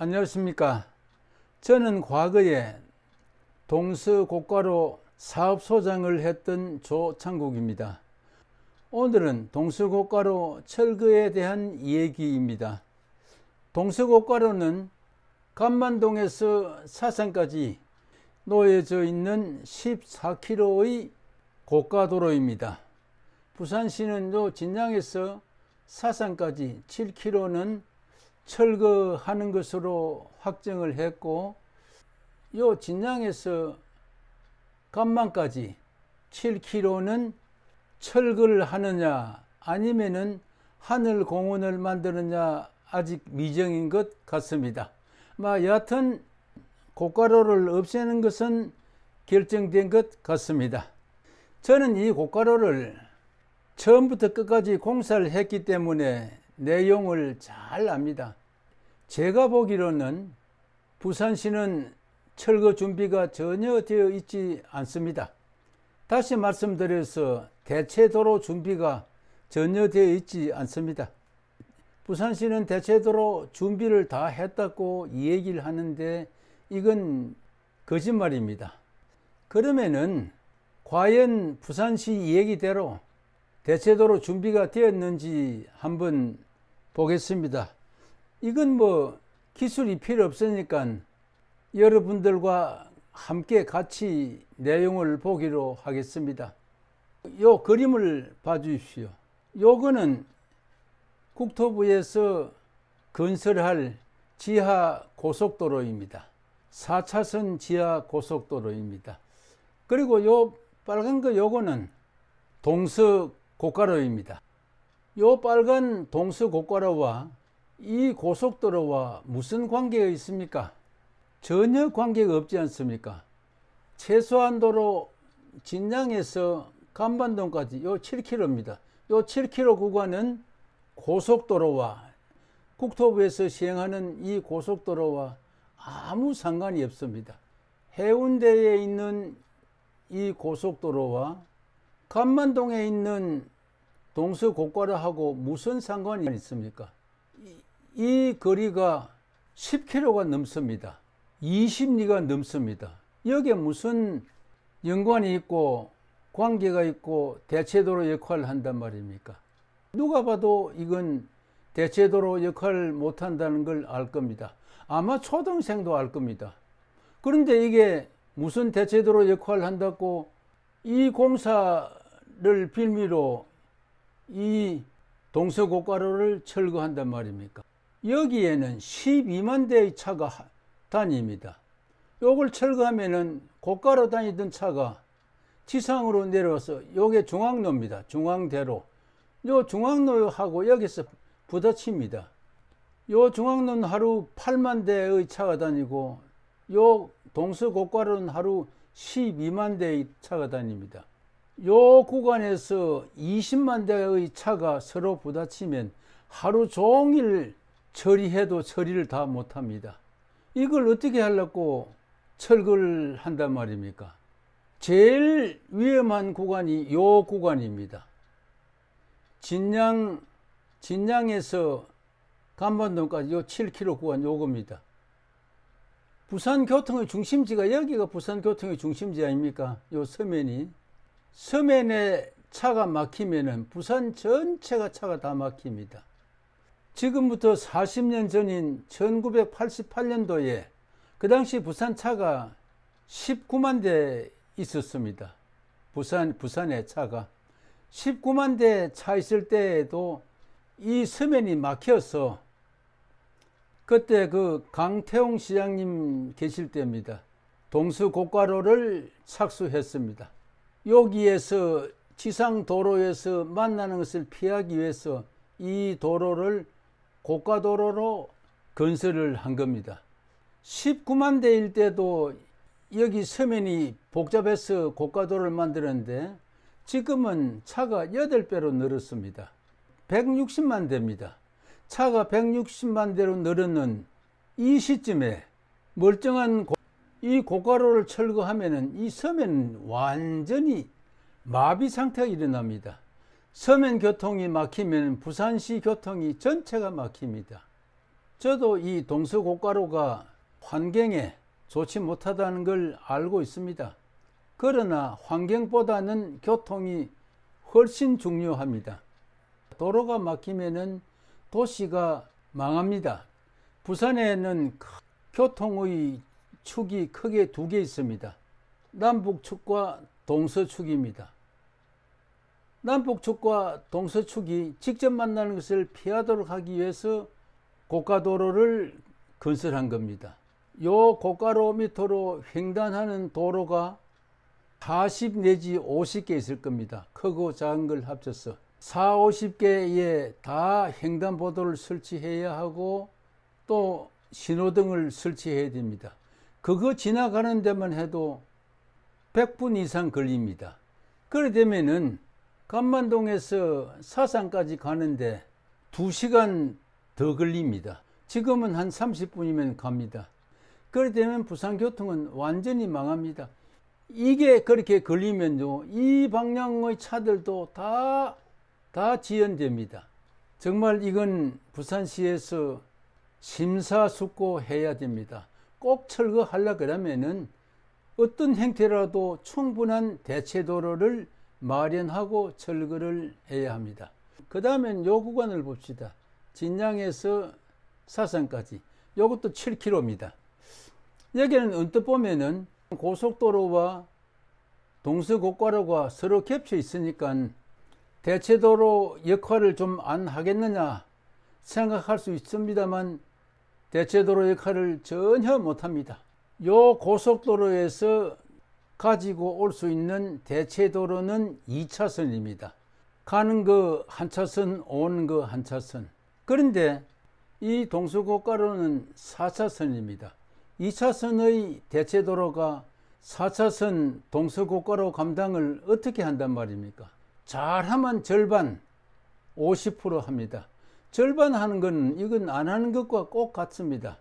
안녕하십니까. 저는 과거에 동서고가로 사업소장을 했던 조창국입니다. 오늘은 동서고가로 철거에 대한 얘기입니다. 동서고가로는 간만동에서 사산까지 놓여져 있는 14km의 고가도로입니다. 부산시는 요 진양에서 사산까지 7km는 철거하는 것으로 확정을 했고 요 진양에서 간만까지 7km는 철거를 하느냐 아니면은 하늘 공원을 만드느냐 아직 미정인 것 같습니다. 뭐 여하튼 고가로를 없애는 것은 결정된 것 같습니다. 저는 이 고가로를 처음부터 끝까지 공사를 했기 때문에 내용을 잘 압니다. 제가 보기로는 부산시는 철거 준비가 전혀 되어 있지 않습니다. 다시 말씀드려서 대체도로 준비가 전혀 되어 있지 않습니다. 부산시는 대체도로 준비를 다 했다고 얘기를 하는데 이건 거짓말입니다. 그러면은 과연 부산시 얘기대로 대체도로 준비가 되었는지 한번 보겠습니다. 이건 뭐 기술이 필요 없으니까 여러분들과 함께 같이 내용을 보기로 하겠습니다. 요 그림을 봐 주십시오. 요거는 국토부에서 건설할 지하 고속도로입니다. 4차선 지하 고속도로입니다. 그리고 요 빨간 거 요거는 동서 고가로입니다. 요 빨간 동서 고가로와 이 고속도로와 무슨 관계가 있습니까? 전혀 관계가 없지 않습니까? 최소한 도로 진양에서 간반동까지 요 7km입니다. 요 7km 구간은 고속도로와 국토부에서 시행하는 이 고속도로와 아무 상관이 없습니다. 해운대에 있는 이 고속도로와 간만동에 있는 동서고가로하고 무슨 상관이 있습니까? 이, 이 거리가 10km가 넘습니다. 20리가 넘습니다. 여기에 무슨 연관이 있고 관계가 있고 대체도로 역할을 한단 말입니까? 누가 봐도 이건 대체도로 역할을 못한다는 걸 알 겁니다. 아마 초등생도 알 겁니다. 그런데 이게 무슨 대체도로 역할을 한다고 이 공사를 빌미로 이 동서고가로를 철거한단 말입니까? 여기에는 12만 대의 차가 다닙니다. 요걸 철거하면은 고가로 다니던 차가 지상으로 내려와서 요게 중앙로입니다. 중앙대로. 요 중앙로하고 여기서 부딪힙니다. 요 중앙로는 하루 8만 대의 차가 다니고 요 동서 고가로는 하루 12만 대의 차가 다닙니다. 요 구간에서 20만 대의 차가 서로 부딪히면 하루 종일 처리해도 처리를 다 못합니다. 이걸 어떻게 하려고 철거를 한단 말입니까? 제일 위험한 구간이 요 구간입니다. 진양, 진양에서 간반동까지 요 7km 구간 요겁니다. 부산 교통의 중심지가 여기가 부산 교통의 중심지 아닙니까? 요 서면이. 서면에 차가 막히면은 부산 전체가 차가 다 막힙니다. 지금부터 40년 전인 1988년도에 그 당시 부산 차가 19만 대 있었습니다. 부산, 부산의 차가. 19만 대 차 있을 때에도 이 서면이 막혀서 그때 그 강태홍 시장님 계실 때입니다. 동서고가로를 착수했습니다. 여기에서 지상 도로에서 만나는 것을 피하기 위해서 이 도로를 고가도로로 건설을 한 겁니다. 19만 대일 때도 여기 서면이 복잡해서 고가도로를 만들었는데 지금은 차가 8배로 늘었습니다. 160만 대입니다. 차가 160만 대로 늘었는 이 시점에 멀쩡한 고, 이 고가로를 철거하면은 이 서면 완전히 마비 상태가 일어납니다. 서면 교통이 막히면 부산시 교통이 전체가 막힙니다. 저도 이 동서고가로가 환경에 좋지 못하다는 걸 알고 있습니다. 그러나 환경보다는 교통이 훨씬 중요합니다. 도로가 막히면은 도시가 망합니다. 부산에는 크- 교통의 축이 크게 두 개 있습니다. 남북축과 동서축입니다. 남북축과 동서축이 직접 만나는 것을 피하도록 하기 위해서 고가도로를 건설한 겁니다. 요 고가로 밑으로 횡단하는 도로가 40 내지 50개 있을 겁니다. 크고 작은 걸 합쳐서 4, 50개에 다 횡단보도를 설치해야 하고 또 신호등을 설치해야 됩니다. 그거 지나가는 데만 해도 100분 이상 걸립니다. 그래 되면은 간만동에서 사상까지 가는데 2시간 더 걸립니다. 지금은 한 30분이면 갑니다. 그래 되면 부산교통은 완전히 망합니다. 이게 그렇게 걸리면요, 이 방향의 차들도 다, 다 지연됩니다. 정말 이건 부산시에서 심사숙고 해야 됩니다. 꼭 철거하려 그러면은 어떤 형태라도 충분한 대체 도로를 마련하고 철거를 해야 합니다. 그 다음엔 요 구간을 봅시다. 진양에서 사산까지. 요것도 7km입니다. 여기는 언뜻 보면은 고속도로와 동서고가로가 서로 겹쳐 있으니까 대체도로 역할을 좀 안 하겠느냐 생각할 수 있습니다만 대체도로 역할을 전혀 못합니다. 요 고속도로에서 가지고 올 수 있는 대체 도로는 2차선입니다. 가는 거한 차선, 오는 거한 차선. 그런데 이 동서고가로는 4차선입니다. 2차선의 대체 도로가 4차선 동서고가로 감당을 어떻게 한단 말입니까? 잘하면 절반, 50% 합니다. 절반 하는 건 이건 안 하는 것과 꼭 같습니다.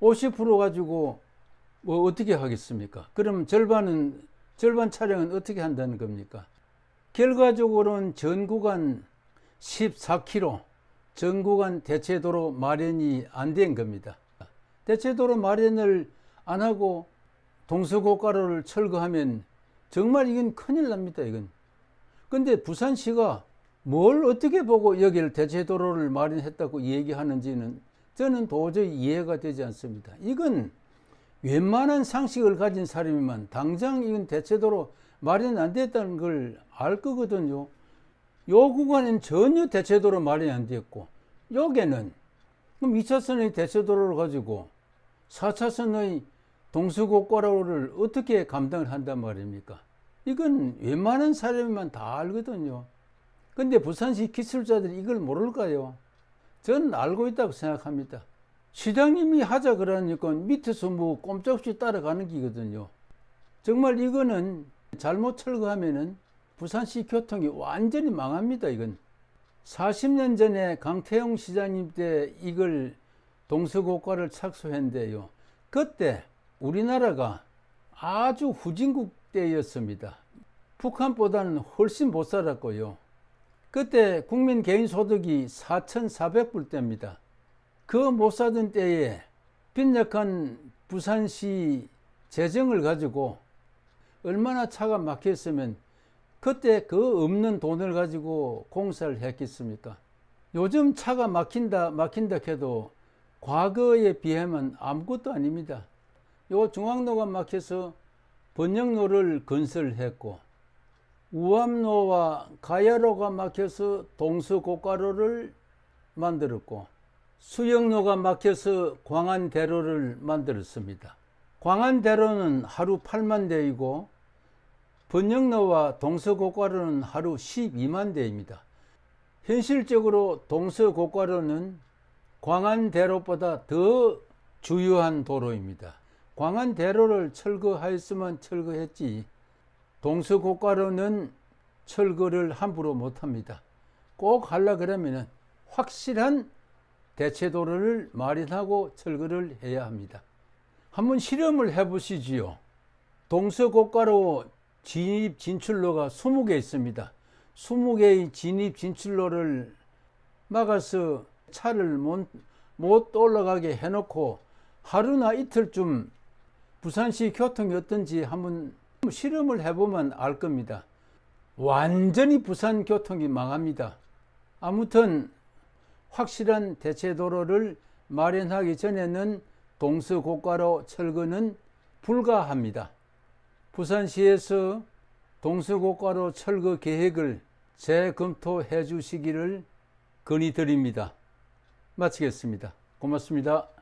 50% 가지고 뭐 어떻게 하겠습니까? 그럼 절반은 절반 차량은 어떻게 한다는 겁니까? 결과적으로는 전 구간 14km 전 구간 대체도로 마련이 안 된 겁니다. 대체도로 마련을 안 하고 동서고가로를 철거하면 정말 이건 큰일 납니다. 이건. 근데 부산시가 뭘 어떻게 보고 여기를 대체도로를 마련했다고 얘기하는지는 저는 도저히 이해가 되지 않습니다. 이건 웬만한 상식을 가진 사람이면 당장 이건 대체도로 마련 안 됐다는 걸 알 거거든요. 요 구간은 전혀 대체도로 마련이 안 됐고, 여기는 그럼 2차선의 대체도로를 가지고 4차선의 동서고가로를 어떻게 감당을 한단 말입니까? 이건 웬만한 사람이면 다 알거든요. 근데 부산시 기술자들이 이걸 모를까요? 저는 알고 있다고 생각합니다. 시장님이 하자 그러니까 밑에서 뭐 꼼짝없이 따라가는 기거든요. 정말 이거는 잘못 철거하면은 부산시 교통이 완전히 망합니다, 이건. 40년 전에 강태용 시장님 때 이걸 동서고가를 착수했는데요. 그때 우리나라가 아주 후진국 때였습니다. 북한보다는 훨씬 못 살았고요. 그때 국민 개인 소득이 4,400불 대입니다. 그 못 사던 때에 빈약한 부산시 재정을 가지고 얼마나 차가 막혔으면 그때 그 없는 돈을 가지고 공사를 했겠습니까? 요즘 차가 막힌다, 막힌다 해도 과거에 비하면 아무것도 아닙니다. 요 중앙로가 막혀서 번영로를 건설했고, 우암로와 가야로가 막혀서 동서고가로를 만들었고, 수영로가 막혀서 광안대로를 만들었습니다. 광안대로는 하루 8만 대이고, 번영로와 동서고가로는 하루 12만 대입니다. 현실적으로 동서고가로는 광안대로보다 더 주요한 도로입니다. 광안대로를 철거하였으면 철거했지 동서고가로는 철거를 함부로 못합니다. 꼭 하려 그러면 확실한 대체도로를 마련하고 철거를 해야 합니다. 한번 실험을 해보시지요. 동서고가로 진입 진출로가 20개 있습니다. 20개의 진입 진출로를 막아서 차를 못, 못 올라가게 해놓고 하루나 이틀쯤 부산시 교통이 어떤지 한번 실험을 해보면 알 겁니다. 완전히 부산 교통이 망합니다. 아무튼 확실한 대체 도로를 마련하기 전에는 동서고가로 철거는 불가합니다. 부산시에서 동서고가로 철거 계획을 재검토해 주시기를 건의드립니다. 마치겠습니다. 고맙습니다.